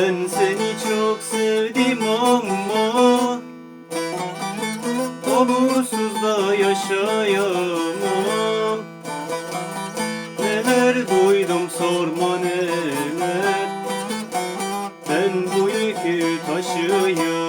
Ben seni çok sevdim ama Onursuz da yaşayamam. Neler duydum sorma neler. Ben bu yükü taşıyamam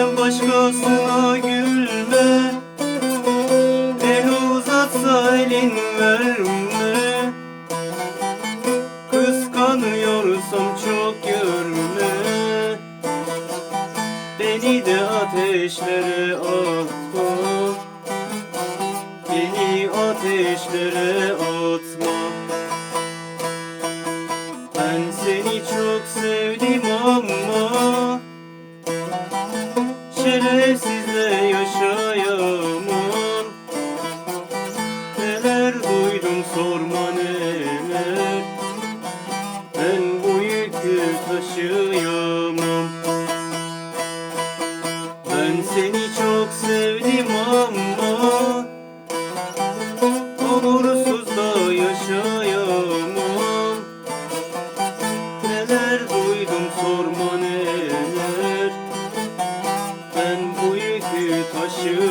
Benden başkasına gülme. El uzatsa elin verme. Kıskanıyorsam çok görme Beni de ateşlere atma Beni ateşlere atma Hele sizle yaşayamam Neler duydum sorma neler. Ben bu yükü taşıyamam. Ben seni çok sevdim ama 週